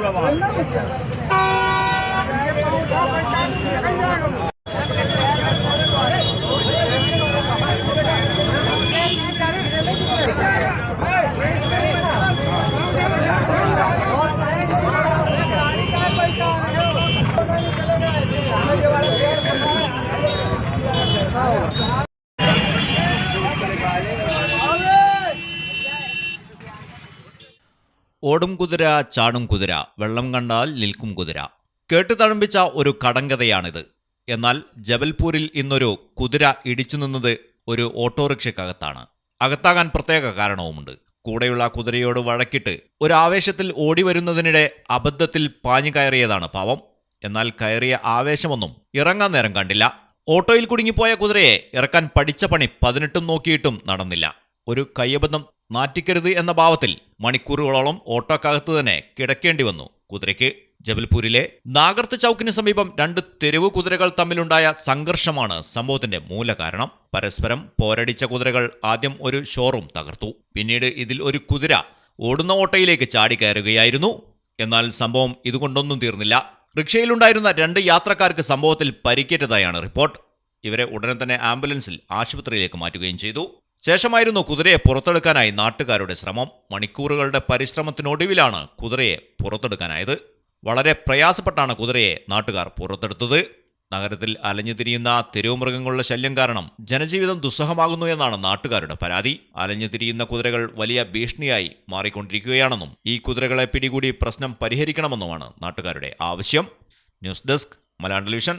पूरा वहाँ ഓടും കുതിര ചാടും കുതിര വെള്ളം കണ്ടാൽ നിൽക്കും കുതിര. കേട്ടു തഴമ്പിച്ച ഒരു കടങ്കഥയാണിത്. എന്നാൽ ജബൽപൂരിൽ ഇന്നൊരു കുതിര ഇടിച്ചു നിന്നത് ഒരു ഓട്ടോറിക്ഷയ്ക്കകത്താണ് അകത്താകാൻ പ്രത്യേക കാരണവുമുണ്ട്. കൂടെയുള്ള കുതിരയോട് വഴക്കിട്ട് ഒരു ആവേശത്തിൽ ഓടി വരുന്നതിനിടെ അബദ്ധത്തിൽ പാഞ്ഞു കയറിയതാണ് പാവം. എന്നാൽ കയറിയ ആവേശമൊന്നും ഇറങ്ങാൻ നേരം കണ്ടില്ല. ഓട്ടോയിൽ കുടുങ്ങിപ്പോയ കുതിരയെ ഇറക്കാൻ പഠിച്ച പണി പതിനെട്ടും നോക്കിയിട്ടും നടന്നില്ല. ഒരു കയ്യബദ്ധം നാറ്റിക്കരുത് എന്ന ഭാവത്തിൽ മണിക്കൂറുകളോളം ഓട്ടോക്കകത്ത് തന്നെ കിടക്കേണ്ടി വന്നു. കുതിരയ്ക്ക് ജബൽപൂരിലെ നാഗർത്ത് ചൌക്കിന് സമീപം രണ്ട് തെരുവു കുതിരകൾ തമ്മിലുണ്ടായ സംഘർഷമാണ് സംഭവത്തിന്റെ മൂലകാരണം. പരസ്പരം പോരടിച്ച കുതിരകൾ ആദ്യം ഒരു ഷോറൂം തകർത്തു. പിന്നീട് ഇതിൽ ഒരു കുതിര ഓടുന്ന ഓട്ടയിലേക്ക് ചാടിക്കയറുകയായിരുന്നു. എന്നാൽ സംഭവം ഇതുകൊണ്ടൊന്നും തീർന്നില്ല. റിക്ഷയിലുണ്ടായിരുന്ന രണ്ട് യാത്രക്കാർക്ക് സംഭവത്തിൽ പരിക്കേറ്റതായാണ് റിപ്പോർട്ട്. ഇവരെ ഉടനെ തന്നെ ആംബുലൻസിൽ ആശുപത്രിയിലേക്ക് മാറ്റുകയും ചെയ്തു. ശേഷമായിരുന്നു കുതിരയെ പുറത്തെടുക്കാനായി നാട്ടുകാരുടെ ശ്രമം. മണിക്കൂറുകളുടെ പരിശ്രമത്തിനൊടുവിലാണ് കുതിരയെ പുറത്തെടുക്കാനായത്. വളരെ പ്രയാസപ്പെട്ടാണ് കുതിരയെ നാട്ടുകാർ പുറത്തെടുത്തത്. നഗരത്തിൽ അലഞ്ഞുതിരിയുന്ന തെരുവുമൃഗങ്ങളുടെ ശല്യം കാരണം ജനജീവിതം ദുസ്സഹമാകുന്നു എന്നാണ് നാട്ടുകാരുടെ പരാതി. അലഞ്ഞുതിരിയുന്ന കുതിരകൾ വലിയ ഭീഷണിയായി മാറിക്കൊണ്ടിരിക്കുകയാണെന്നും ഈ കുതിരകളെ പിടികൂടി പ്രശ്നം പരിഹരിക്കണമെന്നുമാണ് നാട്ടുകാരുടെ ആവശ്യം. News desk Malayalam television.